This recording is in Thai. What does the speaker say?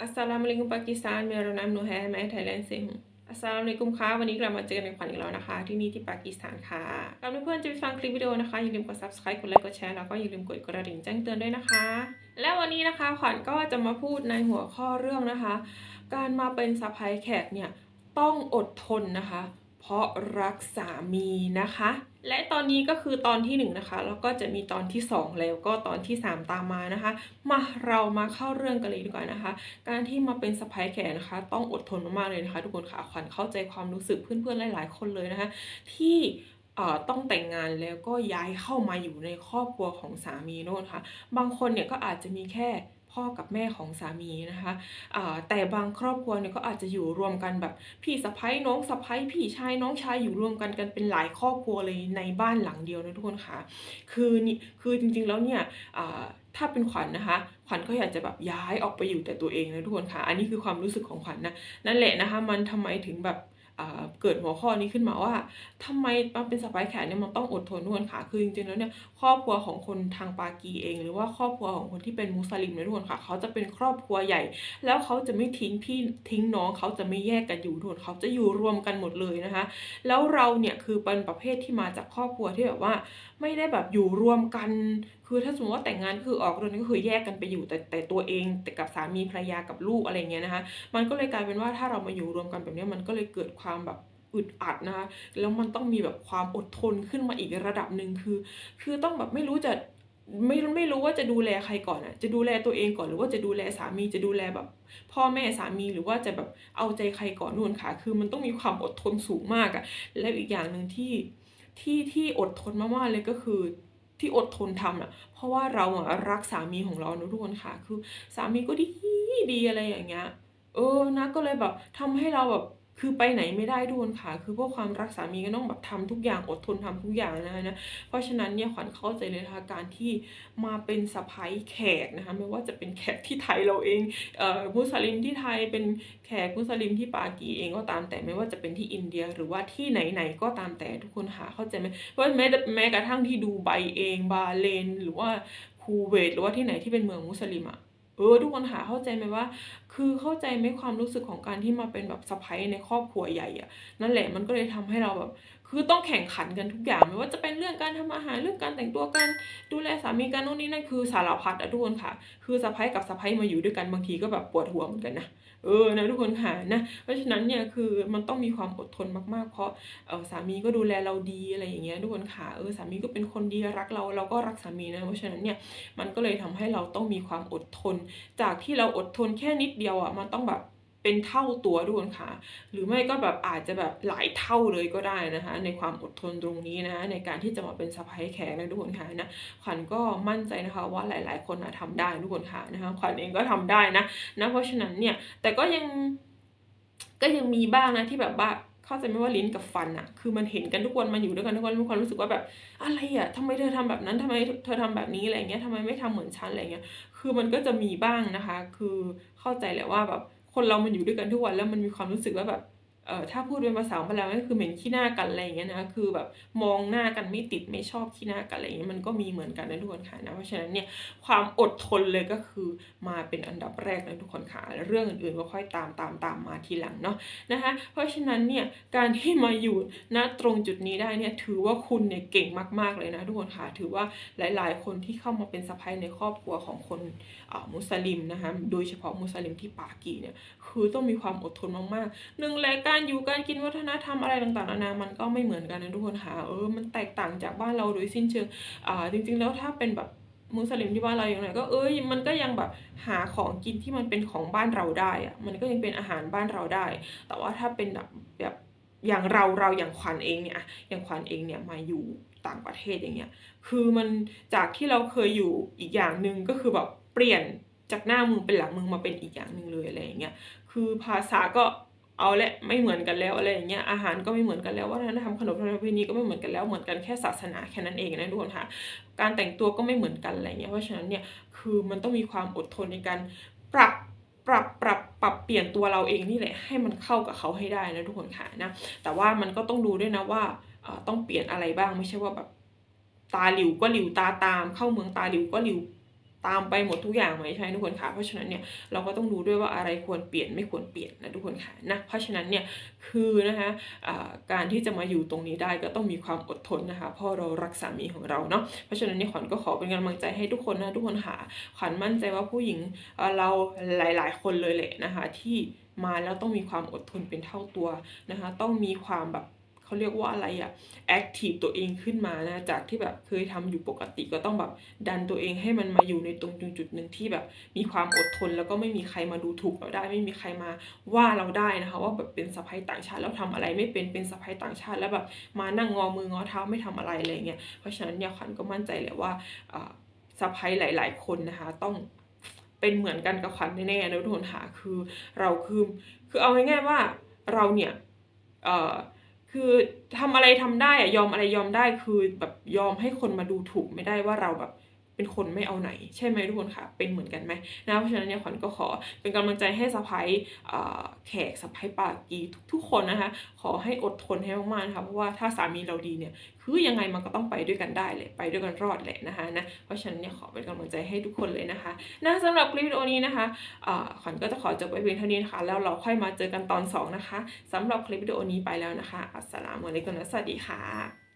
อัสสลามุอะลัยกุมปากีสถานเมรานามนูแฮแมไทยแลนด์เซงอัสสลามุอะลัยกุมค่ะวันนี้กลับมาเจอกันในขวัญอีกแล้วนะคะ ที่นี่ที่ปากีสถานค่ะก่อนเพื่อนๆจะไปฟังคลิปวิดีโอนะคะ อย่าลืมกด subscribe กดไลค์กดแชร์แล้วก็อย่าลืมกดกระดิ่งแจ้งเตือนด้วยนะคะ และวันนี้นะคะขวัญก็จะมาพูดในหัวข้อเรื่องนะคะ การมาเป็นสะพายแขกเนี่ยต้องอดทนนะคะ เพราะรักสามีนะคะ และตอนนี้ก็คือตอนที่หนึ่งนะคะแล้วก็จะมีตอนที่สองแล้วก็ตอนที่สามตามมานะคะ มาเรามาเข้าเรื่องกันเลยดีกว่านะคะ การที่มาเป็นสะพ้ายแขกนะคะ ต้องอดทนมากๆเลยนะคะ ทุกคนค่ะขวัญเข้าใจความรู้สึกเพื่อนๆหลาย ๆ คนเลยนะคะ ที่เอ่อต้องแต่งงานแล้วก็ย้ายเข้ามาอยู่ในครอบครัวของสามีโน่นค่ะ บางคนเนี่ยก็อาจจะมีแค่ พ่อกับแม่ของสามีนะคะอ่าแต่บางครอบครัวเนี่ยก็อาจจะอยู่รวมกันแบบพี่สะพ้ยน้องสะพ้ยพี่ชายน้องชายอยู่รวมกันกันเป็นหลายครอบครัวเลยในบ้านหลังเดียวนะทุกคนค่ะ คือนี่คือจริงๆแล้วเนี่ยอ่าถ้าเป็นขวัญนะคะ ขวัญก็อยากจะแบบย้ายออกไปอยู่แต่ตัวเองนะทุกคนค่ะ อันนี้คือความรู้สึกของขวัญนะนั่นแหละนะคะ มันทำไมถึงแบบ เกิดหัวข้อนี้ขึ้นมาว่าทำไมมาเป็นสะพายแขกเนี่ยมันต้องอดทนทุกคนค่ะ คือจริงๆแล้วเนี่ยครอบครัวของคนทางปากีเอง หรือว่าครอบครัวของคนที่เป็นมุสลิมนะทุกคนค่ะ เขาจะเป็นครอบครัวใหญ่ แล้วเขาจะไม่ทิ้งพี่ทิ้งน้องเขาจะไม่แยกกันอยู่ทุกคนเขาจะอยู่รวมกันหมดเลยนะคะ แล้วเราเนี่ยคือเป็นประเภทที่มาจากครอบครัวที่แบบว่า ไม่ได้แบบอยู่รวมกัน คือถ้าสมมติว่าแต่งงานคือออกเรือนก็คือแยกกันไปอยู่แต่แต่ตัวเองแต่กับสามีภรรยากับลูกอะไรเงี้ยนะคะมันก็เลยกลายเป็นว่าถ้าเรามาอยู่รวมกันแบบนี้มันก็เลยเกิดความแบบอึดอัดนะคะแล้วมันต้องมีแบบความอดทนขึ้นมาอีกระดับหนึ่งคือ คือต้องแบบไม่รู้จะไม่ไม่รู้ว่าจะดูแลใครก่อนอะ จะดูแลตัวเองก่อนหรือว่าจะดูแลสามีจะดูแลแบบ พ่อแม่สามีหรือว่าจะแบบเอาใจใครก่อนนู่นค่ะ คือมันต้องมีความอดทนสูงมากอะ แล้วอีกอย่างหนึ่งที่ที่ที่อดทนมากๆเลยก็คือ ที่อดทนทำอะ เพราะว่าเราอะรักสามีของเรานะทุกคนค่ะ คือสามีก็ดีดีอะไรอย่างเงี้ย เออนะก็เลยแบบทำให้เราแบบ คือไปไหนไม่ได้ทุกคนค่ะ คือพวกความรักสามีก็ต้องแบบทำทุกอย่างอดทนทำทุกอย่างนะคะนะ เพราะฉะนั้นเนี่ยขวัญเข้าใจเลยนะคะการที่มาเป็นสะพ้ายแขกนะคะไม่ว่าจะเป็นแขกที่ไทยเราเองเอ่อมุสลิมที่ไทยเป็นแขกมุสลิมที่ปากีเองก็ตามแต่ไม่ว่าจะเป็นที่อินเดียหรือว่าที่ไหนๆก็ตามแต่ทุกคนหาเข้าใจไหมเพราะแม้แต่แม้กระทั่งที่ดูไบเองบาเลน หรือว่าคูเวตหรือว่าที่ไหนที่เป็นเมืองมุสลิมอะ เออทุกคนหาเข้าใจไหมว่า คือเข้าใจไหมความรู้สึกของการที่มาเป็นแบบสะพ้ายในครอบครัวใหญ่อะนั่นแหละมันก็เลยทำให้เราแบบ คือต้องแข่งขันกันทุกอย่างไม่ว่าจะเป็นเรื่องการทำอาหารเรื่องการแต่งตัวกันดูแลสามีกันโน่นนี่นั่นคือสารพัดอะทุกคนค่ะ คือสะพ้ายกับสะพ้ายมาอยู่ด้วยกันบางทีก็แบบปวดหัวเหมือนกันนะ เออนะทุกคนค่ะนะเพราะฉะนั้นเนี่ยคือมันต้องมีความอดทนมากๆ เพราะเออสามีก็ดูแลเราดีอะไรอย่างเงี้ยทุกคนค่ะเออสามีก็เป็นคนดีรักเราเราก็รักสามีนะเพราะฉะนั้นเนี่ยมันก็เลยทำให้เราต้องมีความอดทน จากที่เราอดทนแค่นิดเดียวอะมันต้องแบบ เป็นเท่าตัวทุกคนค่ะ หรือไม่ก็แบบอาจจะแบบหลายเท่าเลยก็ได้นะคะ ในความอดทนตรงนี้นะ ในการที่จะมาเป็นสะพ้ายแขกนะทุกคนค่ะนะขวัญก็มั่นใจนะคะว่าหลาย ๆ คนนะทำได้ทุกคนค่ะนะคะขวัญเองก็ทำได้นะนะเพราะฉะนั้นเนี่ยแต่ก็ยังก็ยังมีบ้างนะที่แบบว่าเข้าใจไหมว่าลิ้นกับฟันอะคือมันเห็นกันทุกวันมันอยู่ด้วยกันทุกวันมีความรู้สึกว่าแบบอะไรอะทำไมเธอทำแบบนั้นทำไมเธอทำแบบนี้อะไรเงี้ยทำไมไม่ทำเหมือนฉันอะไรเงี้ยคือมันก็จะมีบ้างนะคะ คือเข้าใจแหละว่าแบบ คนเรามันอยู่ด้วยกันทุกวันแล้วมันมีความรู้สึกว่าแบบ เอ่อถ้าพูดเป็นภาษาบาลีก็คือเหม็นขี้หน้ากันอะไรอย่างเงี้ยนะคือแบบมองหน้ากันไม่ติดไม่ชอบขี้หน้ากันอะไรอย่างเงี้ยมันก็มีเหมือนกันนะทุกคนค่ะนะเพราะฉะนั้นเนี่ยความอดทนเลยก็คือมาเป็นอันดับแรกนะทุกคนค่ะแล้วเรื่องอื่นๆก็ค่อยตามตามตามมาทีหลังเนาะนะคะเพราะฉะนั้นเนี่ยการที่มาอยู่ณตรงจุดนี้ได้เนี่ยถือว่าคุณเนี่ยเก่งมากๆเลยนะทุกคนค่ะถือว่าหลายๆ คนที่เข้ามาเป็นสะพ้ายในครอบครัวของคนอ่ามุสลิมนะคะโดยเฉพาะมุสลิมที่ปากีเนี่ยคือต้องมีความอดทนมากๆหนึ่งแหละการอยู่การกินวัฒนธรรมอะไรต่างๆนานามันก็ไม่เหมือนกันนะทุกคนค่ะเออมันแตกต่างจากบ้านเราโดยสิ้นเชิงอ่าจริง ๆ แล้วถ้าเป็นแบบมุสลิมที่บ้านเราอย่างไรก็เอ้ยมันก็ยังแบบหาของกินที่มันเป็นของบ้านเราได้อะมันก็ยังเป็นอาหารบ้านเราได้ แต่ว่าถ้าเป็นแบบแบบอย่างเราเราอย่างขวัญเองเนี่ยอะอย่างขวัญเองเนี่ยมาอยู่ต่างประเทศอย่างเงี้ยคือมันจากที่เราเคยอยู่อีกอย่างหนึ่งก็คือแบบเปลี่ยนจากหน้ามือเป็นหลังมือมาเป็นอีกอย่างหนึ่งเลยอะไรอย่างเงี้ยคือภาษาก็ เอาและไม่เหมือนกันแล้วอะไรอย่างเงี้ยอาหารก็ไม่เหมือนกันแล้ววัฒนธรรมขนบธรรมประเพณีก็ไม่เหมือนกันแล้วเหมือนกันแค่ศาสนาแค่นั้นเองนะทุกคนค่ะ การแต่งตัวก็ไม่เหมือนกันอะไรเงี้ยเพราะฉะนั้นเนี่ยคือมันต้องมีความอดทนในการปรับปรับปรับปรับเปลี่ยนตัวเราเองนี่แหละให้มันเข้ากับเขาให้ได้นะทุกคนค่ะนะแต่ว่ามันก็ต้องดูด้วยนะว่าต้องเปลี่ยนอะไรบ้างไม่ใช่ว่าแบบตาหลิวก็หลิวตาตาม เข้าเมืองตาหลิวก็หลิว ตามไปหมดทุกอย่างไหมใช่ทุกคนค่ะเพราะฉะนั้นเนี่ยเราก็ต้องดูด้วยว่าอะไรควรเปลี่ยนไม่ควรเปลี่ยนนะทุกคนค่ะนะเพราะฉะนั้นเนี่ยคือนะคะการที่จะมาอยู่ตรงนี้ได้ก็ต้องมีความอดทนนะคะเพราะเรารักสามีของเราเนาะเพราะฉะนั้นเนี่ยขวัญก็ขอเป็นกำลังใจให้ทุกคนนะทุกคนค่ะขวัญมั่นใจว่าผู้หญิงเอ่อเราหลาย ๆ คนเลยแหละนะคะที่มาแล้วต้องมีความอดทนเป็นเท่าตัวนะคะต้องมีความแบบ เขาเรียกว่าอะไรอะแอคทีฟตัวเองขึ้นมานะ จากที่แบบเคยทำอยู่ปกติก็ต้องแบบดันตัวเองให้มันมาอยู่ในตรงจุดหนึ่งที่แบบมีความอดทน แล้วก็ไม่มีใครมาดูถูกเราได้ ไม่มีใครมาว่าเราได้นะคะ ว่าแบบเป็นสะพ้ายต่างชาติแล้วทำอะไรไม่เป็นเป็นสะพ้ายต่างชาติ แล้วแบบมานั่งงอมืองอเท้าไม่ทำอะไรอะไรเงี้ยเพราะฉะนั้นเนี่ยขวัญก็มั่นใจเลยว่าอ่าสะพ้ายหลาย ๆ คนนะคะต้องเป็นเหมือนกันกับขวัญแน่ๆนะทุกคนค่ะคือเราคือคือเอาง่ายๆว่าเราเนี่ยเอ่อ คือทำอะไรทำได้อะยอมอะไรยอมได้คือแบบยอมให้คนมาดูถูกไม่ได้ว่าเราแบบ เป็นคนไม่เอาไหน ใช่ไหมทุกคนคะเป็นเหมือนกันไหมนะเพราะฉะนั้นเนี่ยขวัญก็ขอเป็นกำลังใจให้สะพ้ายแขกสะพ้ายปากีทุกๆคนนะคะ ขอให้อดทนให้มากๆนะคะเพราะว่าถ้าสามีเราดีเนี่ยคือยังไงมันก็ต้องไปด้วยกันได้เลยไปด้วยกันรอดแหละนะคะนะเพราะฉะนั้นเนี่ยขอเป็นกำลังใจให้ทุกคนเลยนะคะนะสำหรับคลิปวิดีโอนี้นะคะขวัญก็จะขอจบไว้เพียงเท่านี้นะคะ แล้วเราค่อยมาเจอกันตอนสองนะคะสำหรับคลิปวิดีโอนี้ไปแล้วนะคะ อัสสลามุอะลัยกุมและสวัสดีค่ะ